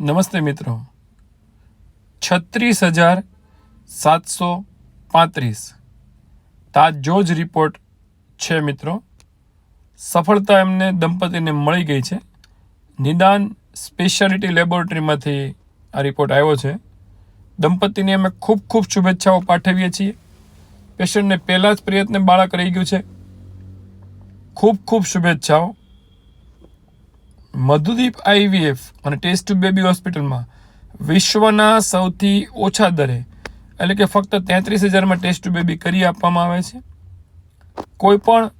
નમસ્તે મિત્રો. છત્રીસ હજાર સાતસો પાંત્રીસ. તાજો જ રિપોર્ટ છે મિત્રો. સફળતા એમને દંપતીને મળી ગઈ છે. નિદાન સ્પેશિયાલિટી લેબોરેટરીમાંથી આ રિપોર્ટ આવ્યો છે. દંપતીને અમે ખૂબ ખૂબ શુભેચ્છાઓ પાઠવીએ છીએ. પેશન્ટને પહેલાં જ પ્રયત્ને બાળક રહી ગયું છે. ખૂબ ખૂબ શુભેચ્છાઓ. મધુદીપ આઈવીએફ અને ટેસ્ટ ટુ બેબી હોસ્પિટલમાં વિશ્વના સૌથી ઓછા દરે, એટલે કે ફક્ત તેત્રીસ હજારમાં ટેસ્ટ ટુ બેબી કરી આપવામાં આવે છે. કોઈ પણ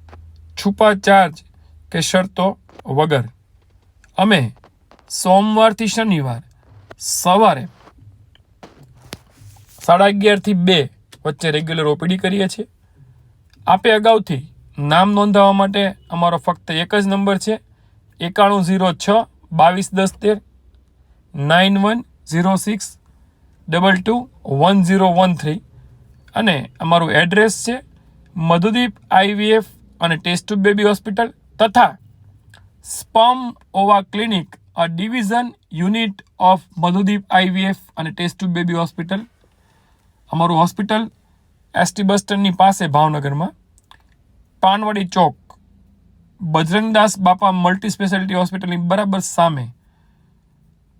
છુપા ચાર્જ કે શરતો વગર અમે સોમવારથી શનિવાર સવારે સાડા અગિયારથી બે વચ્ચે રેગ્યુલર ઓપીડી કરીએ છીએ. આપે અગાઉથી નામ નોંધાવવા માટે અમારો ફક્ત એક જ નંબર છે. એકાણું ઝીરો છ, બાવીસ દસ તેર, nine one zero six, double two one zero one three અને અમારું એડ્રેસ છે મધુદીપ આઈવીએફ અને ટેસ્ટ બેબી હોસ્પિટલ તથા sperm ova clinic, a division unit of Madhudeep IVF અને ટેસ્ટ બેબી હોસ્પિટલ. અમારું હોસ્પિટલ એસટી બસ સ્ટેન્ડની પાસે ભાવનગરમાં. પાનવાડી ચોક બજરંગદાસ બાપા મલ્ટી સ્પેશિયાલિટી હોસ્પિટલની બરાબર સામે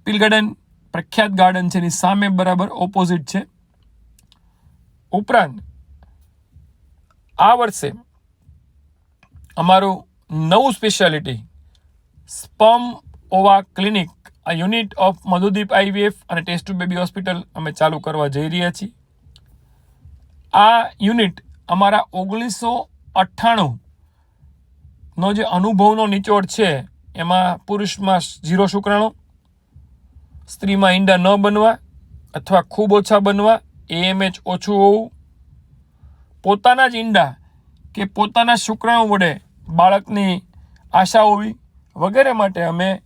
પીલ ગાર્ડન પ્રખ્યાત ગાર્ડન છે, એની સામે બરાબર ઓપોઝિટ છે. ઉપરાંત, આ વર્ષે અમારું નવું સ્પેશિયાલિટી, સ્પમ ઓવા ક્લિનિક, આ યુનિટ ઓફ મધુદીપ આઈવીએફ અને ટેસ્ટ ટુ બેબી હોસ્પિટલ અમે ચાલુ કરવા જઈ રહ્યા છીએ. આ યુનિટ અમારા ઓગણીસો અઠ્ઠાણું નો જે અનુભવનો નિચોડ છે, એમાં પુરુષમાં ઝીરો શુક્રાણુ, સ્ત્રીમાં ઈંડા ન બનવા અથવા ખૂબ ઓછા બનવા એએમએચ ઓછું હોવું. પોતાના જ ઈંડા કે પોતાના શુક્રાણુ વડે બાળકની આશા હોવી વગેરે માટે અમે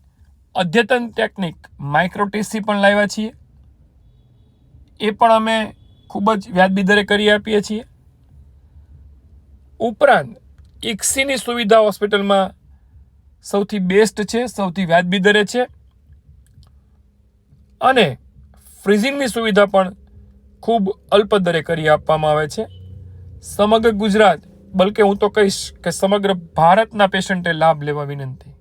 અદ્યતન ટેકનિક માઇક્રોટીસી પણ લાવ્યા છીએ. એ પણ અમે ખૂબ જ વ્યાજબી દરે કરી આપીએ છીએ. ઉપરાંત ઇક્સીની સુવિધા હોસ્પિટલમાં સૌથી બેસ્ટ છે, સૌથી વ્યાજબી દરે છે. અને ફ્રીઝિંગની સુવિધા પણ ખૂબ અલ્પ દરે કરી આપવામાં આવે છે. સમગ્ર ગુજરાત, બલકે હું તો કહીશ કે સમગ્ર ભારતના પેશન્ટે લાભ લેવા વિનંતી.